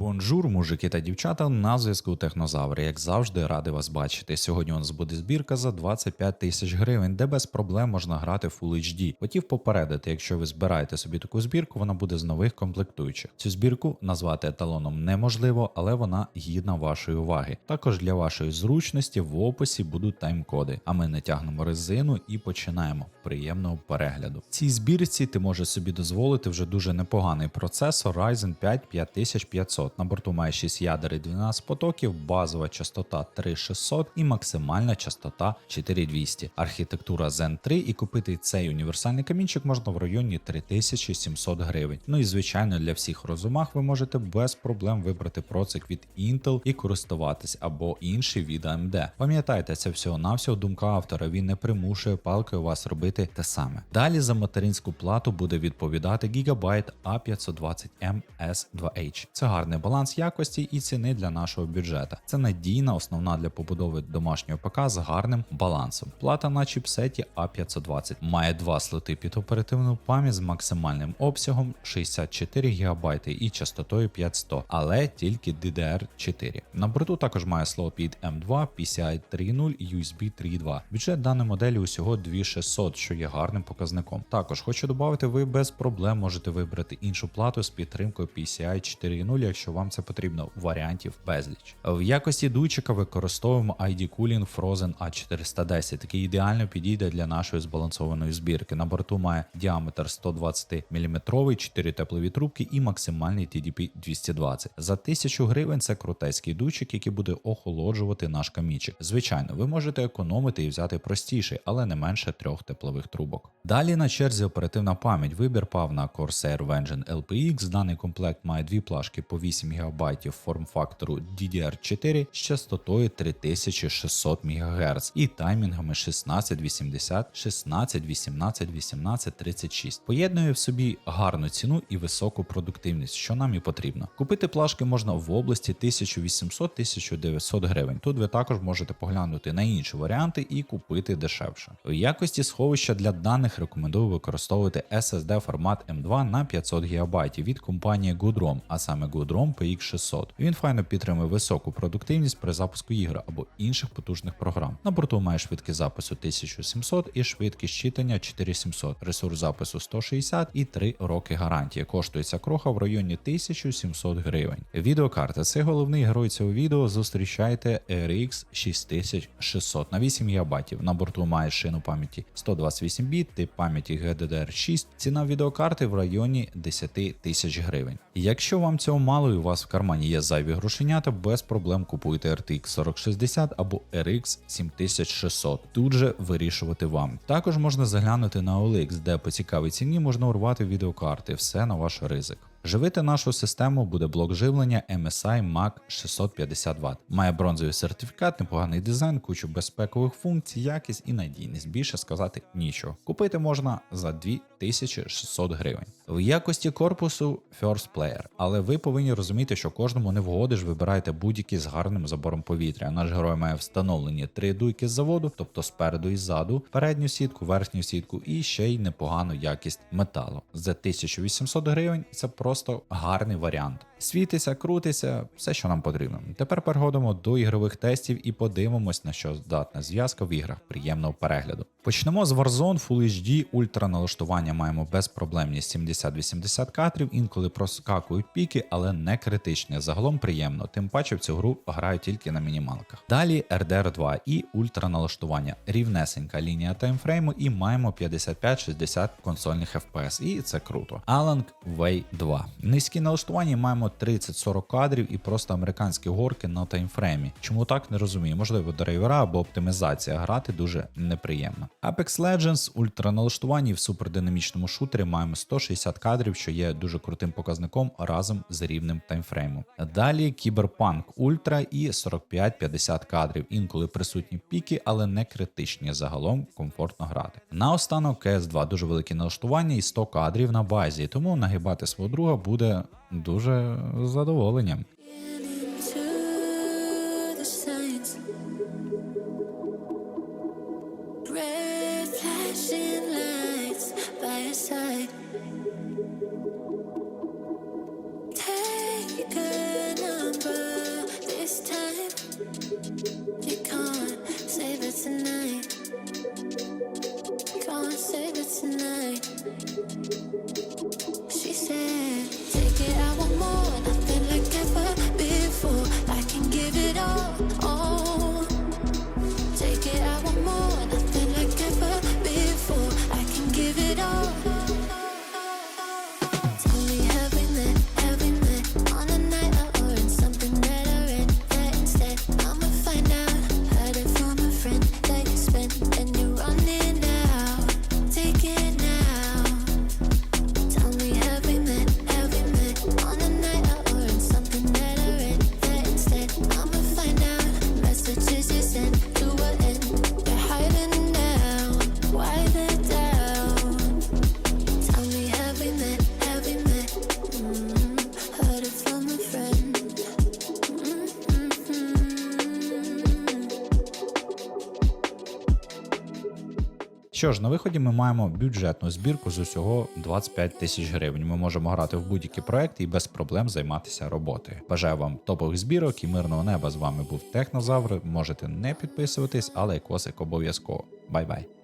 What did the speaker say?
Бонжур, мужики та дівчата, на зв'язку Технозаври. Як завжди, радий вас бачити. Сьогодні у нас буде збірка за 25 тисяч гривень, де без проблем можна грати Full HD. Хотів попередити, якщо ви збираєте собі таку збірку, вона буде з нових комплектуючих. Цю збірку назвати еталоном неможливо, але вона гідна вашої уваги. Також для вашої зручності в описі будуть тайм-коди. А ми не тягнемо резину і починаємо. Приємного перегляду. В цій збірці ти можеш собі дозволити вже дуже непоганий процесор Ryzen 5 5500. На борту має 6 ядер і 12 потоків, базова частота 3600 і максимальна частота 4200. Архітектура Zen 3 і купити цей універсальний камінчик можна в районі 3700 гривень. Ну і звичайно для всіх розумах ви можете без проблем вибрати процик від Intel і користуватись або інший від AMD. Пам'ятайте, це всього навсього думка автора. Він не примушує палкою вас робити те саме. Далі за материнську плату буде відповідати Gigabyte A520M S2H. Це гарний баланс якості і ціни для нашого бюджета. Це надійна основна для побудови домашнього ПК з гарним балансом. Плата на чіпсеті A520 має два слоти під оперативну пам'ять з максимальним обсягом 64 ГБ і частотою 500, але тільки DDR4. На борту також має слот під M2, PCI 3.0 і USB 3.2. Бюджет даної моделі усього 2600, що є гарним показником. Також хочу додати, ви без проблем можете вибрати іншу плату з підтримкою PCI 4.0, якщо вам це потрібно. Варіантів безліч. В якості дуйчика використовуємо ID Cooling Frozen A410, який ідеально підійде для нашої збалансованої збірки. На борту має діаметр 120 мм, 4 теплові трубки і максимальний TDP 220. За 1000 гривень це крутецький дуйчик, який буде охолоджувати наш камічик. Звичайно, ви можете економити і взяти простіший, але не менше трьох теплових трубок. Далі на черзі оперативна пам'ять. Вибір пав на Corsair Vengeance LPX. Даний комплект має дві плашки по 8 ГБ форм-фактору DDR4 з частотою 3600 МГц і таймінгами 16, 80, 16, 18, 18, 36. Поєднує в собі гарну ціну і високу продуктивність, що нам і потрібно. Купити плашки можна в області 1800-1900 гривень. Тут ви також можете поглянути на інші варіанти і купити дешевше. В якості сховища для даних рекомендую використовувати SSD формат M2 на 500 ГБ від компанії Goodrom, а саме Goodrom PX600. Він файно підтримує високу продуктивність при запуску ігр або інших потужних програм. На борту має швидкість запису 1700 і швидкість читання 4700, ресурс запису 160 і 3 роки гарантії. Коштує ця кроха в районі 1700 гривень. Відеокарта це головний герой цього відео. Зустрічайте RX 6600 на 8 ГБ. На борту має шину пам'яті 128 біт, тип пам'яті GDDR6. Ціна відеокарти в районі 10 тисяч гривень. Якщо вам цього мало і у вас в кармані є зайві грошенята, без проблем купуйте RTX 4060 або RX 7600. Тут же вирішувати вам. Також можна заглянути на OLX, де по цікавій ціні можна урвати відеокарти, все на ваш ризик. Живити нашу систему буде блок живлення MSI Mac 650 Вт. Має бронзовий сертифікат, непоганий дизайн, кучу безпекових функцій, якість і надійність. Більше сказати нічого. Купити можна за 2600 гривень. В якості корпусу First Player, але ви повинні розуміти, що кожному не вгодиш, вибирайте будь-який з гарним забором повітря. Наш герой має встановлені три дуйки з заводу, тобто спереду і ззаду, передню сітку, верхню сітку і ще й непогану якість металу. За 1800 гривень це просто гарний варіант. Світиться, крутиться, все, що нам потрібно. Тепер переходимо до ігрових тестів і подивимось, на що здатна зв'язка в іграх. Приємного перегляду. Почнемо з Warzone Full HD, ультра налаштування маємо безпроблемність 70-80 кадрів, інколи проскакують піки, але не критичні. Загалом приємно, тим паче в цю гру граю тільки на мінімалках. Далі RDR 2 і ультра налаштування, рівнесенька лінія таймфрейму і маємо 55-60 консольних FPS, і це круто. Alang Way 2. Низькі налаштування маємо 30-40 кадрів і просто американські горки на таймфреймі. Чому так не розумію? Можливо, драйвера або оптимізація грати дуже неприємно. Apex Legends ультра налаштуванні в супердинамічному шутері маємо 160 кадрів, що є дуже крутим показником разом з рівним таймфреймом. Далі Cyberpunk Ultra і 45-50 кадрів, інколи присутні піки, але не критичні. Загалом комфортно грати. Наостанок CS2 дуже великі налаштування і 100 кадрів на базі, тому нагибати свого друга буде дуже з задоволенням. Take a number this time. Що ж, на виході ми маємо бюджетну збірку з усього 25 тисяч гривень. Ми можемо грати в будь-які проекти і без проблем займатися роботою. Бажаю вам топових збірок і мирного неба. З вами був Технозавр. Можете не підписуватись, але косик обов'язково. Бай-бай.